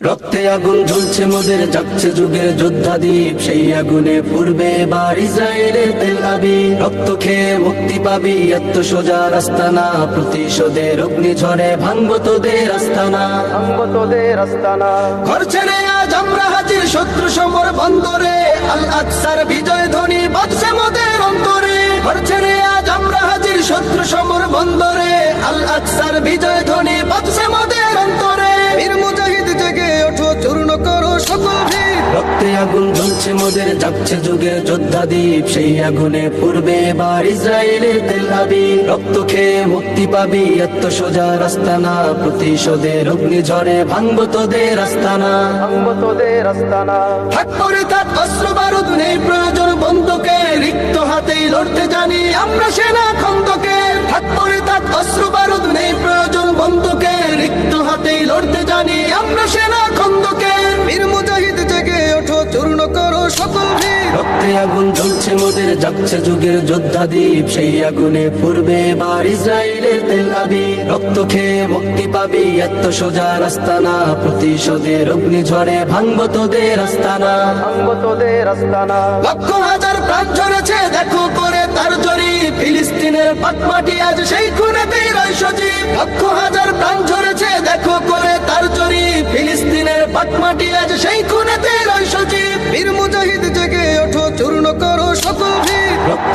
রক্তে আগুন ঝুলছে মোদের যাচ্ছে যুগের যোদ্ধা দ্বীপ সেই আগুনে পূর্বে এবার ইসরায়েলের তেল আবি রক্ত খেয়ে মুক্তি পাবি এত সোজা রাস্তা না প্রতিশোধের অগ্নি ঝরে ভাঙবো তোদের আস্তানা। ভাঙবো তোদের আস্তানা। ঘর ছেড়ে আজ আমরা হাজির শত্রু সমর বন্দরে। আল আকসার বিজয় ধ্বনি বাজছে মোদের অন্তরে। ঘর ছেড়ে আজ আমরা হাজির শত্রু সমর বন্দরে। আল আকসার বিজয় ধ্বনি বাজছে রক্তে আগুন জ্বলছে মোদের যাচ্ছে যুগের যোদ্ধা দ্বীপ। সেই আগুনে পূর্বে এবার ইসরায়েলের তেল আবি। রক্ত খেয়ে মুক্তি পাবি এত সোজা রাস্তা না প্রতিশোধের অগ্নি ঝরে ভাঙবো তোদের আস্তানা। ভাঙবো তোদের আস্তানা। থাক করে থাক অস্ত্র বারুদ নেই প্রয়োজন বন্ধুকে রিক্ত হাতেই লড়তে জানি আমরা সেনা খন্দকে। থাক তার অস্ত্র বারুদ নেই প্রয়োজন বন্ধুকে রিক্ত হাতেই লড়তে সকল রক্তে আগুন জ্বলছে মোদের যাচ্ছে যুগের যোদ্ধা দ্বীপ। সেই আগুনে পূর্বে এবার ইসরায়েলের তেল আবি। রক্ত খেয়ে মুক্তি পাবি এত সোজা রাস্তা না প্রতিশোধের অগ্নি ঝরে ভাঙবো তোদের আস্তানা। ভাঙবো তোদের আস্তানা। লক্ষ হাজার প্রাণ ঝরেছে দেখো করে তার জরি। ফিলিস্তিনের পাটমাটি আজ সেই খুনেতেই রয় সজীব। লক্ষ হাজার প্রাণ ঝরেছে দেখো করে তার জরি। ফিলিস্তিনের পাটমাটি আজ সেই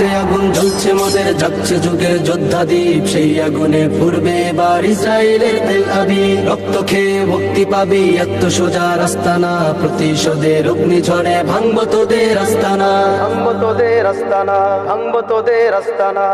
রক্তে আগুন জ্বলছে মোদের, যাচ্ছে যুগের যোদ্ধা দ্বীপ সেই আগুনে পূর্বে এবার ইসরায়েলের তেল আবি রক্ত খেয়ে মুক্তি পাবি এত সোজা রাস্তা না প্রতিশোধের অগ্নি ঝরে ভাঙব তোদের রাস্তানা ভাঙব তোদের রাস্তানা ভাঙব তোদের আস্তানা।